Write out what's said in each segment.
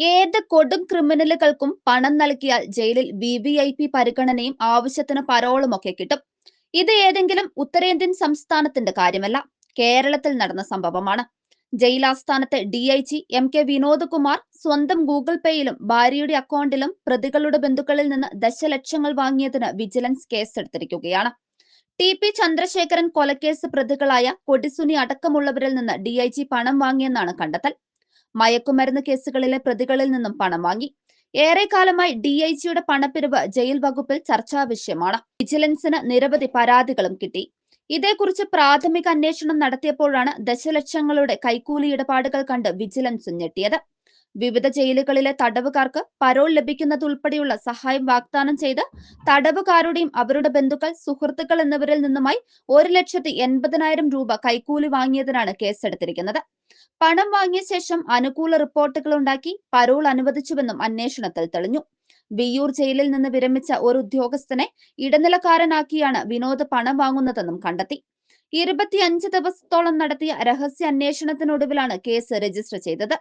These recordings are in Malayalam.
ഏത് കൊടും ക്രിമിനലുകൾക്കും പണം നൽകിയാൽ ജയിലിൽ വി വി ഐ പി പരിഗണനയും ആവശ്യത്തിന് പരോളും ഒക്കെ കിട്ടും. ഇത് ഏതെങ്കിലും ഉത്തരേന്ത്യൻ സംസ്ഥാനത്തിന്റെ കാര്യമല്ല. കേരളത്തിൽ നടന്ന സംഭവമാണ്. ജയിൽ ആസ്ഥാനത്തെ D I G M K Vinod Kumar സ്വന്തം ഗൂഗിൾ പേയിലും ഭാര്യയുടെ അക്കൗണ്ടിലും പ്രതികളുടെ ബന്ധുക്കളിൽ നിന്ന് ദശലക്ഷങ്ങൾ വാങ്ങിയതിന് വിജിലൻസ് കേസെടുത്തിരിക്കുകയാണ്. ടി പി ചന്ദ്രശേഖരൻ കൊലക്കേസ് പ്രതികളായ കൊടിസുനി അടക്കമുള്ളവരിൽ നിന്ന് ഡി ഐ ജി പണം വാങ്ങിയെന്നാണ് കണ്ടെത്തൽ. മയക്കുമരുന്ന് കേസുകളിലെ പ്രതികളിൽ നിന്നും പണം വാങ്ങി. ഏറെക്കാലമായി ഡി ഐ ജിയുടെ പണപ്പിരിവ് ജയിൽ വകുപ്പിൽ ചർച്ചാ വിഷയമാണ്. വിജിലൻസിന് നിരവധി പരാതികളും കിട്ടി. ഇതേക്കുറിച്ച് പ്രാഥമിക അന്വേഷണം നടത്തിയപ്പോഴാണ് ദശലക്ഷങ്ങളുടെ കൈക്കൂലി ഇടപാടുകൾ കണ്ട് വിജിലൻസ് ഞെട്ടിയത്. വിവിധ ജയിലുകളിലെ തടവുകാർക്ക് പരോൾ ലഭിക്കുന്നതുൾപ്പെടെയുള്ള സഹായം വാഗ്ദാനം ചെയ്ത് തടവുകാരുടെയും അവരുടെ ബന്ധുക്കൾ സുഹൃത്തുക്കൾ എന്നിവരിൽ നിന്നുമായി ഒരു ലക്ഷത്തി എൺപതിനായിരം രൂപ കൈക്കൂലി വാങ്ങിയതിനാണ് കേസെടുത്തിരിക്കുന്നത്. പണം വാങ്ങിയ ശേഷം അനുകൂല റിപ്പോർട്ടുകൾ ഉണ്ടാക്കി പരോൾ അനുവദിച്ചുവെന്നും അന്വേഷണത്തിൽ തെളിഞ്ഞു. വിയ്യൂർ ജയിലിൽ നിന്ന് വിരമിച്ച ഒരു ഉദ്യോഗസ്ഥനെ ഇടനിലക്കാരനാക്കിയാണ് വിനോദ് പണം വാങ്ങുന്നതെന്നും കണ്ടെത്തി. ഇരുപത്തിയഞ്ച് ദിവസത്തോളം നടത്തിയ രഹസ്യ അന്വേഷണത്തിനൊടുവിലാണ് കേസ് രജിസ്റ്റർ ചെയ്തത്.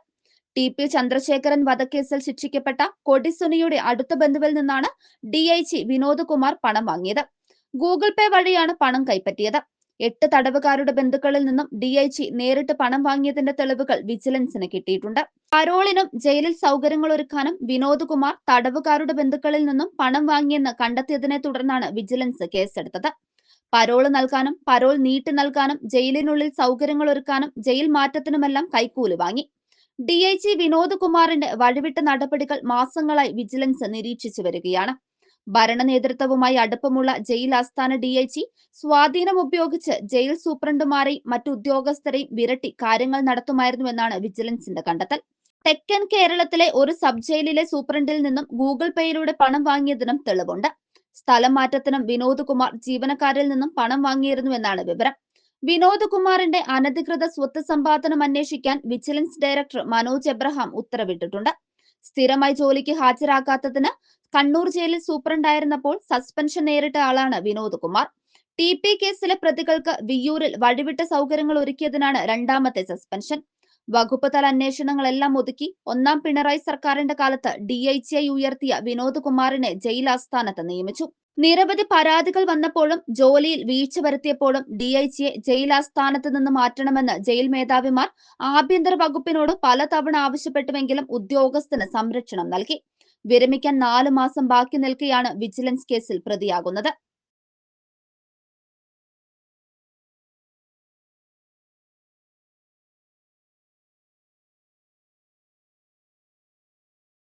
ടി പി ചന്ദ്രശേഖരൻ വധക്കേസിൽ ശിക്ഷിക്കപ്പെട്ട കൊടിസുനിയുടെ അടുത്ത ബന്ധുവിൽ നിന്നാണ് D I G Vinod Kumar പണം വാങ്ങിയത്. ഗൂഗിൾ പേ വഴിയാണ് പണം കൈപ്പറ്റിയത്. എട്ട് തടവുകാരുടെ ബന്ധുക്കളിൽ നിന്നും ഡി ഐ ജി നേരിട്ട് പണം വാങ്ങിയതിന്റെ തെളിവുകൾ വിജിലൻസിന് കിട്ടിയിട്ടുണ്ട്. പരോളിനും ജയിലിൽ സൗകര്യങ്ങൾ ഒരുക്കാനും വിനോദ് കുമാർ തടവുകാരുടെ ബന്ധുക്കളിൽ നിന്നും പണം വാങ്ങിയെന്ന് കണ്ടെത്തിയതിനെ തുടർന്നാണ് വിജിലൻസ് കേസെടുത്തത്. പരോൾ നൽകാനും പരോൾ നീട്ടി നൽകാനും ജയിലിനുള്ളിൽ സൗകര്യങ്ങൾ ഒരുക്കാനും ജയിൽ മാറ്റത്തിനുമെല്ലാം കൈക്കൂലി വാങ്ങി. ഡി ഐ ജി വിനോദ് കുമാറിന്റെ വഴിവിട്ട നടപടികൾ മാസങ്ങളായി വിജിലൻസ് നിരീക്ഷിച്ചു വരികയാണ്. ഭരണ നേതൃത്വവുമായി അടുപ്പമുള്ള ജയിൽ ആസ്ഥാന ഡി ഐ ജി സ്വാധീനം ഉപയോഗിച്ച് ജയിൽ സൂപ്രണ്ടുമാരെയും മറ്റു ഉദ്യോഗസ്ഥരെയും വിരട്ടി കാര്യങ്ങൾ നടത്തുമായിരുന്നുവെന്നാണ് വിജിലൻസിന്റെ കണ്ടെത്തൽ. തെക്കൻ കേരളത്തിലെ ഒരു സബ് ജയിലിലെ സൂപ്രണ്ടിൽ നിന്നും ഗൂഗിൾ പേയിലൂടെ പണം വാങ്ങിയതിനും തെളിവുണ്ട്. സ്ഥലം മാറ്റത്തിനും വിനോദ് കുമാർ ജീവനക്കാരിൽ നിന്നും പണം വാങ്ങിയിരുന്നുവെന്നാണ് വിവരം. വിനോദ് കുമാറിന്റെ അനധികൃത സ്വത്ത് സമ്പാദനം അന്വേഷിക്കാൻ വിജിലൻസ് ഡയറക്ടർ മനോജ് എബ്രഹാം ഉത്തരവിട്ടിട്ടുണ്ട്. സ്ഥിരമായി ജോലിക്ക് ഹാജരാകാത്തതിന് കണ്ണൂർ ജയിലിൽ സൂപ്രണ്ടായിരുന്നപ്പോൾ സസ്പെൻഷൻ നേരിട്ട ആളാണ് വിനോദ് കുമാർ ടി പി കേസിലെ പ്രതികൾക്ക് വിയൂരിൽ വഴിവിട്ട സൗകര്യങ്ങൾ ഒരുക്കിയതിനാണ് രണ്ടാമത്തെ സസ്പെൻഷൻ. വകുപ്പ് തല അന്വേഷണങ്ങളെല്ലാം ഒതുക്കി ഒന്നാം പിണറായി സർക്കാരിന്റെ കാലത്ത് ഡി ഐ ജി ഐ ഉയർത്തിയ വിനോദ് കുമാറിനെ ജയിൽ ആസ്ഥാനത്ത് നിയമിച്ചു. നിരവധി പരാതികൾ വന്നപ്പോഴും ജോലിയിൽ വീഴ്ച വരുത്തിയപ്പോഴും ഡി ഐ ജിയെ ജയിൽ ആസ്ഥാനത്ത് നിന്ന് മാറ്റണമെന്ന് ജയിൽ മേധാവിമാർ ആഭ്യന്തര വകുപ്പിനോട് പലതവണ ആവശ്യപ്പെട്ടുവെങ്കിലും ഉദ്യോഗസ്ഥന് സംരക്ഷണം നൽകി. വിരമിക്കാൻ നാലു മാസം ബാക്കി നിൽക്കെയാണ് വിജിലൻസ് കേസിൽ പ്രതിയാകുന്നത്.